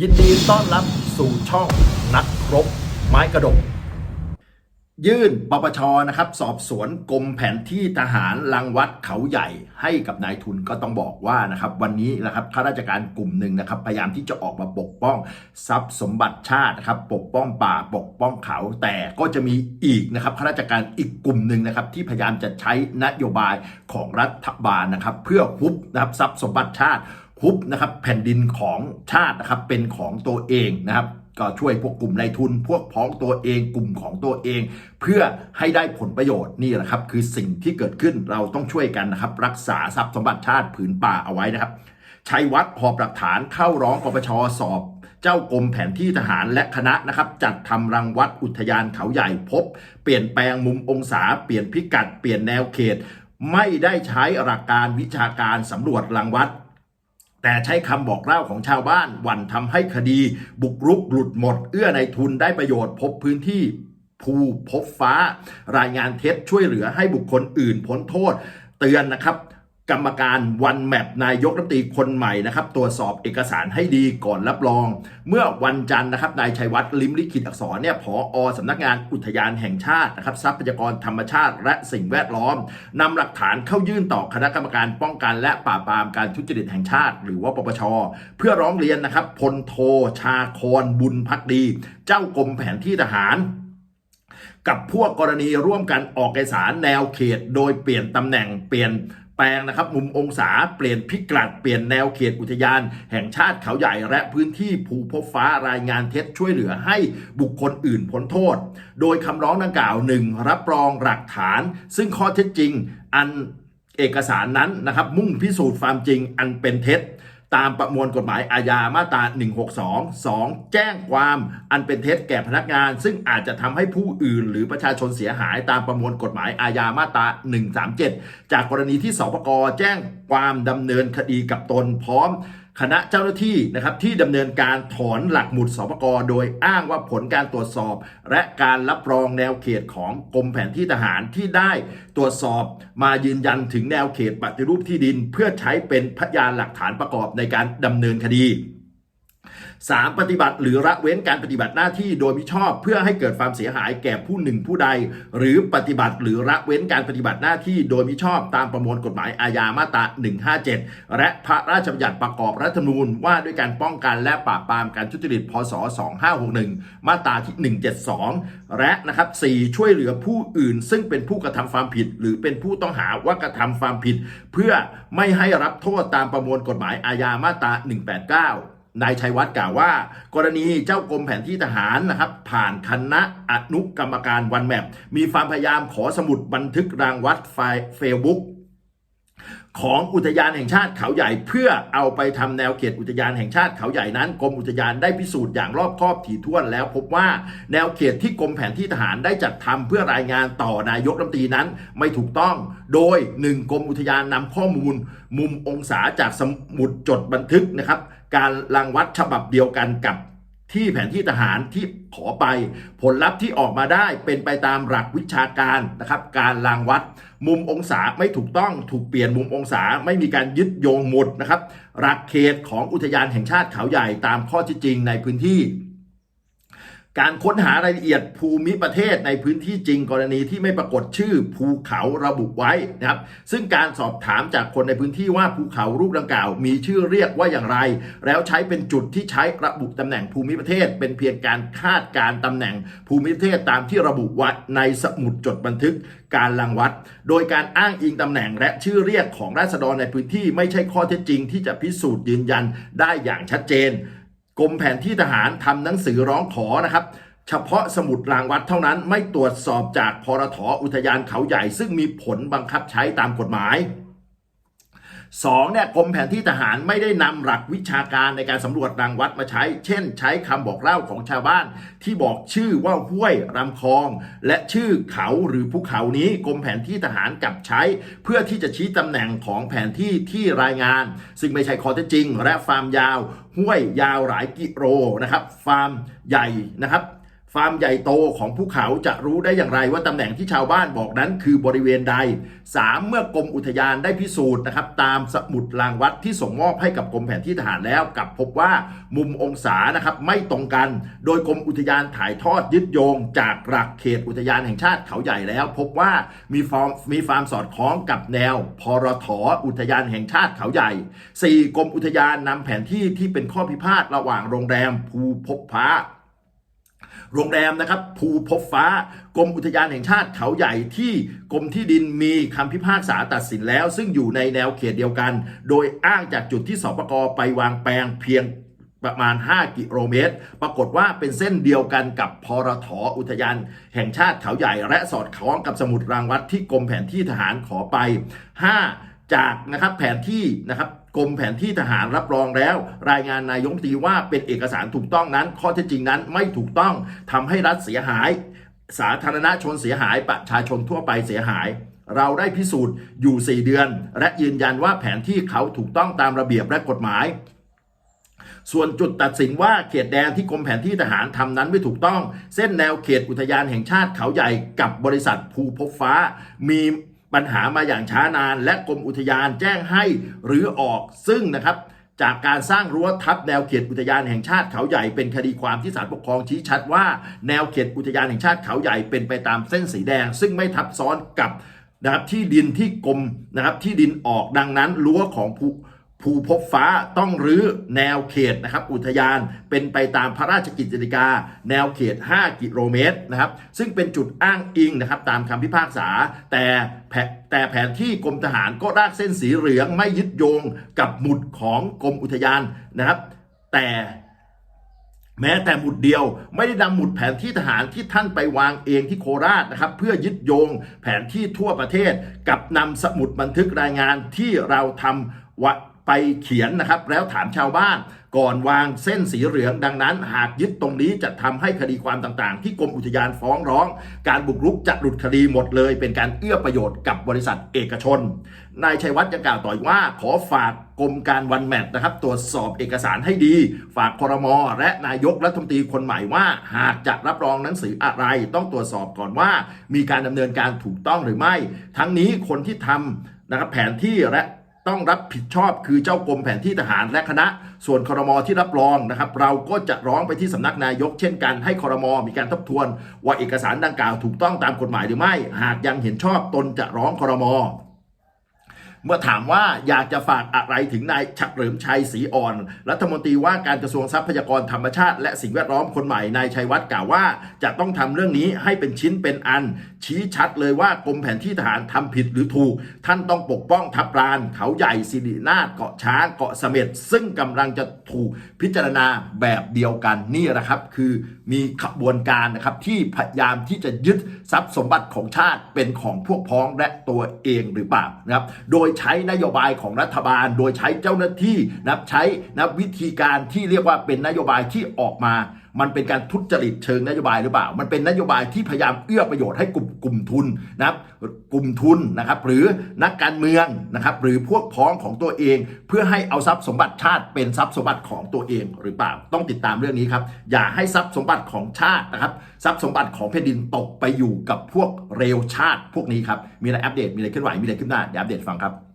ยินดีต้อนรับสู่ช่องนักรบไม้กระดก ยื่นปปชนะครับ สอบสวนกรมแผนที่ทหารลังวัดเขาใหญ่ให้กับนายทุนก็ต้องบอกว่านะครับ วันนี้นะครับข้าราชการกลุ่มหนึ่งนะครับ พยายามที่จะออกมาปกป้อง ทรัพย์สมบัติชาตินะครับ ปกป้องป่าปกป้องเขา แต่ก็จะมีอีกนะครับข้าราชการอีกกลุ่มหนึ่งนะครับ ที่พยายามจะใช้นโยบายของรัฐบาลนะครับ เพื่อฮุบนะครับทรัพย์สมบัติชาติ ฮุบนะครับแผ่นดินของชาตินะครับเป็นของตัวเองนะครับก็ช่วยพวกกลุ่มนายทุน พวกพ้องตัวเองกลุ่มของตัวเอง เพื่อให้ได้ผลประโยชน์นี่แหละครับ คือสิ่งที่เกิดขึ้นเราต้องช่วยกันนะครับ รักษาทรัพย์สมบัติชาติผืนป่าเอาไว้นะครับชัยวัฒน์หอบหลักฐานเข้าร้องปปชสอบ เจ้ากรมแผนที่ทหารและคณะนะครับ จัดทำรังวัดอุทยานเขาใหญ่พบ เปลี่ยนแปลงมุมองศาเปลี่ยนพิกัด เปลี่ยนแนวเขต ไม่ได้ใช้หลักการวิชาการสำรวจรังวัด แต่ใช้คำบอกเล่าของชาวบ้านหวั่นทำให้คดี บุกรุกหลุดหมด เอื้อในทุนได้ประโยชน์พบพื้นที่ภูพบฟ้า รายงานเท็จช่วยเหลือให้บุคคลอื่นพ้นโทษ เตือนนะครับ กรรมการวันแมปนายกรัฐมนตรีคนใหม่นะครับตรวจสอบเอกสารให้ดีก่อนรับรอง เมื่อวันจันทร์นะครับนายชัยวัฒน์ลิมลิขิตอักษรเนี่ยผอสำนักงานอุทยานแห่งชาตินะครับทรัพยากรธรรมชาติ และสิ่งแวดล้อมนำหลักฐานเข้ายื่นต่อคณะกรรมการป้องกันและปราบปรามการทุจริตแห่งชาติ หรือว่าปปช เพื่อร้องเรียนนะครับพลโทชาคอนบุญพักดี เจ้ากรมแผนที่ทหารกับพวกกรณีร่วมกันออกเอกสารแนวเขต โดยเปลี่ยนตำแหน่งเปลี่ยน ลงนะครับมุมองศาเปลี่ยนพิกัดเปลี่ยนแนวเขตอุทยาน แห่งชาติเขาใหญ่และพื้นที่ภูพบฟ้ารายงานเท็จช่วยเหลือให้บุคคลอื่นพ้นโทษ โดยคำร้องดังกล่าวหนึ่งรับรองหลักฐาน ซึ่งข้อเท็จจริงอันเอกสารนั้นนะครับมุ่งพิสูจน์ความจริงอันเป็นเท็จ ตามประมวลกฎหมายอาญามาตรา 162 2 แจ้งความอันเป็นเท็จแก่พนักงาน ซึ่งอาจจะทำให้ผู้อื่น หรือประชาชนเสียหายตามประมวลกฎหมายอาญามาตรา 137 จากกรณีที่สปกแจ้งความดำเนินคดีกับตนพร้อม คณะเจ้าหน้าที่นะครับที่ดำเนินการถอนหลักหมุดสปกโดยอ้างว่าผลการตรวจสอบ และการรับรองแนวเขตของกรมแผนที่ทหารที่ได้ตรวจสอบมายืนยันถึงแนวเขตปฏิรูปที่ดิน เพื่อใช้เป็นพยานหลักฐานประกอบในการดำเนินคดี 3. ปฏิบัติหรือละเว้นการปฏิบัติหน้าที่โดยมิชอบเพื่อให้เกิดความเสียหายแก่ผู้หนึ่งผู้ใด หรือปฏิบัติหรือละเว้นการปฏิบัติหน้าที่โดยมิชอบตามประมวลกฎหมายอาญามาตรา 157 และพระราชบัญญัติประกอบรัฐธรรมนูญว่าด้วยการป้องกันและปราบปรามการทุจริตพศ 2561 มาตราที่ 172 และนะครับ 4 ช่วยเหลือผู้อื่น ซึ่งเป็นผู้กระทำความผิด หรือเป็นผู้ต้องหาว่ากระทำความผิด เพื่อไม่ให้รับโทษตามประมวลกฎหมายอาญามาตรา 189 นายชัยวัฒน์กล่าวว่า กรณีเจ้ากรมแผนที่ทหารนะครับ ผ่านคณะอนุกรรมการวันแมปมีความพยายามขอสมุดบันทึกรางวัดไฟล์เฟซบุ๊กของอุทยานแห่งชาติเขาใหญ่เพื่อเอาไปทำแนวเขตอุทยานแห่งชาติเขาใหญ่นั้นกรมอุทยานได้พิสูจน์อย่างรอบคอบถี่ถ้วนแล้ว พบว่าแนวเขตที่กรมแผนที่ทหารได้จัดทำเพื่อรายงานต่อนายกรัฐมนตรีนั้นไม่ถูกต้อง โดย 1 กรมอุทยานนำข้อมูล มุมองศาจากสมุดจดบันทึกนะครับ การรังวัดฉบับเดียวกันกับที่แผนที่ทหารที่ขอไปผลลัพธ์ที่ออกมาได้เป็นไปตามหลักวิชาการนะครับ การรางวัด มุมองศาไม่ถูกต้องถูกเปลี่ยนมุมองศาไม่มีการยึดโยงหมดนะครับหลักเขตของอุทยานแห่งชาติเขาใหญ่ตามข้อที่จริงในพื้นที่ การค้นหารายละเอียดภูมิประเทศในพื้นที่จริงกรณีที่ไม่ปรากฏชื่อภูเขาระบุไว้นะครับ ซึ่งการสอบถามจากคนในพื้นที่ว่าภูเขารูปดังกล่าว มีชื่อเรียกว่าอย่างไร แล้วใช้เป็นจุดที่ใช้ระบุตำแหน่งภูมิประเทศ เป็นเพียงการคาดการตำแหน่งภูมิประเทศตามที่ระบุไว้ในสมุดจดบันทึกการรังวัด โดยการอ้างอิงตำแหน่งและชื่อเรียกของราษฎรในพื้นที่ไม่ใช่ข้อเท็จจริง ที่จะพิสูจน์ยืนยันได้อย่างชัดเจน กรมแผนที่ทหารทำหนังสือร้องขอนะครับ เฉพาะสมุดรางวัดเท่านั้นไม่ตรวจสอบจากพรทอุทยานเขาใหญ่ ซึ่งมีผลบังคับใช้ตามกฎหมาย สองเนี่ยกรมแผนที่ทหารไม่ได้นำหลักวิชาการในการสำรวจรังวัดมาใช้ เช่น ใช้คำบอกเล่าของชาวบ้าน ที่บอกชื่อว่าห้วยลำคลอง และชื่อเขาหรือภูเขานี้กรมแผนที่ทหารกลับใช้ เพื่อที่จะชี้ตำแหน่งของแผนที่ที่รายงาน ซึ่งไม่ใช่ข้อเท็จจริง และฟาร์มยาวห้วยยาวหลายกิโลนะครับฟาร์มใหญ่นะครับ ฟาร์มใหญ่โตของภูเขาจะรู้ได้อย่างไรว่าตำแหน่งที่ชาวบ้านบอกนั้นคือบริเวณใด 3. เมื่อกรมอุทยานได้พิสูจน์นะครับตามสมุดรางวัดที่ส่งมอบให้กับกรมแผนที่ทหารแล้วกลับพบว่ามุมองศานะครับไม่ตรงกัน โดยกรมอุทยานถ่ายทอดยึดโยง จากหลักเขตอุทยานแห่งชาติเขาใหญ่แล้ว พบว่ามีฟอร์มมีฟาร์มสอดคล้องกับแนวพรถอุทยานแห่งชาติเขาใหญ่ 4. กรมอุทยานนำแผนที่ที่เป็นข้อพิพาทระหว่างโรงแรมภูพบฟ้า โรงแรมนะครับภูพบฟ้ากรมอุทยานแห่งชาติเขาใหญ่ที่กรมที่ดินมีคำพิพากษาตัดสินแล้ว ซึ่งอยู่ในแนวเขตเดียวกัน โดยอ้างจากจุดที่สปกไปวางแปลงเพียงประมาณ 5 กิโลเมตร ปรากฏว่าเป็นเส้นเดียวกันกับพรถอุทยานแห่งชาติเขาใหญ่ และสอดคล้องกับสมุดรางวัดที่กรมแผนที่ทหารขอไป 5 จากนะครับแผนที่นะครับ กรมแผนที่ทหารรับรองแล้ว รายงานนายกตีว่าเป็นเอกสารถูกต้องนั้น ข้อเท็จจริงนั้นไม่ถูกต้องทำให้รัฐเสียหาย สาธารณชนเสียหาย ประชาชนทั่วไปเสียหาย เราได้พิสูจน์อยู่ 4 เดือน และยืนยันว่าแผนที่เขาถูกต้องตามระเบียบและกฎหมายส่วนจุดตัดสินว่าเขตแดนที่กรมแผนที่ทหารทำนั้นไม่ถูกต้อง เส้นแนวเขตอุทยานแห่งชาติเขาใหญ่กับบริษัทภูพบฟ้า มี ปัญหามาอย่างช้านาน และกรมอุทยานแจ้งให้หรือออกซึ่งนะครับจากการสร้างรั้วทับแนวเขตอุทยานแห่งชาติเขาใหญ่เป็นคดีความที่ศาลปกครองชี้ชัดว่าแนวเขตอุทยานแห่งชาติเขาใหญ่เป็นไปตามเส้นสีแดง ซึ่งไม่ทับซ้อนกับนะครับที่ดินที่กรมนะครับที่ดินออกดังนั้นรั้วของภู ภูพบฟ้าต้องรื้อแนวเขตนะครับอุทยานเป็นไปตามพระราชกิจจาิกา แนวเขต 5 กิโลเมตรนะครับซึ่งเป็นจุดอ้างอิงนะครับตามคำพิพากษา แต่แผแต่แผนที่กรมทหารก็รากเส้นสีเหลืองไม่ยึดโยงกับหมุดของกรมอุทยานนะครับ แต่แม้แต่หมุดเดียวไม่ได้นำหมุดแผนที่ทหารที่ท่านไปวางเองที่โคราชนะครับ เพื่อยึดโยงแผนที่ทั่วประเทศ กับนำสมุดบันทึกรายงานที่เราทำวะ ไปเขียนนะครับ แล้วถามชาวบ้านก่อนวางเส้นสีเหลืองดังนั้น หากยึดตรงนี้จะทำให้คดีความต่างๆ ที่กรมอุทยานฟ้องร้อง การบุกรุกจะหลุดคดีหมดเลย เป็นการเอื้อประโยชน์กับบริษัทเอกชนนายชัยวัฒน์ยังกล่าวต่ออีกว่าขอฝากกรมการวันแมทนะครับตรวจสอบเอกสารให้ดี ฝากคอรมอและนายกรัฐมนตรีคนใหม่ว่า หากจะรับรองหนังสืออะไร ต้องตรวจสอบก่อนว่า มีการดำเนินการถูกต้องหรือไม่ ทั้งนี้คนที่ทำนะครับแผนที่และ ต้องรับผิดชอบคือเจ้ากรมแผนที่ทหารและคณะ ส่วนคอรมอที่รับรองนะครับ เราก็จะร้องไปที่สำนักนายกเช่นกันให้คอรมอมีการทบทวน ว่าเอกสารดังกล่าวถูกต้องตามกฎหมายหรือไม่ หากยังเห็นชอบตนจะร้องคอรมอ เมื่อถามว่าอยากจะฝากอะไรถึงนายฉัดเฉลิมชัยศรีอ่อน รัฐมนตรีว่าการกระทรวงทรัพยากรธรรมชาติ และสิ่งแวดล้อมคนใหม่นายชัยวัฒน์กล่าวว่า จะต้องทำเรื่องนี้ให้เป็นชิ้นเป็นอัน ชี้ชัดเลยว่ากรมแผนที่ทหารทำผิดหรือถูก ท่านต้องปกป้องทับลาน เขาใหญ่สิรินาถเกาะช้างเกาะเสม็ดซึ่งกำลังจะถูกพิจารณาแบบเดียวกันนี่แหละครับ คือมีขบวนการนะครับที่พยายามที่จะยึดทรัพย์สมบัติของชาติเป็นของพวกพ้องและตัวเองหรือเปล่านะครับโดยใช้นโยบายของรัฐบาล โดยใช้เจ้าหน้าที่นับใช้นับวิธีการที่เรียกว่าเป็นนโยบายที่ออกมา มันเป็นการทุจริตเชิงนโยบายหรือเปล่า มันเป็นนโยบายที่พยายามเอื้อประโยชน์ให้กลุ่มกลุ่มทุนนะครับกลุ่มทุนนะครับหรือนักการเมืองนะครับหรือพวกพ้องของตัวเอง เพื่อให้เอาทรัพย์สมบัติชาติเป็นทรัพย์สมบัติของตัวเองหรือเปล่า ต้องติดตามเรื่องนี้ครับอย่าให้ทรัพย์สมบัติของชาตินะครับทรัพย์สมบัติของแผ่นดินตกไปอยู่กับพวกเร็วชาติพวกนี้ครับมีอะไรอัปเดตมีอะไรเคลื่อนไหวมีอะไรขึ้นหน้าเดี๋ยวอัปเดตฟังครับ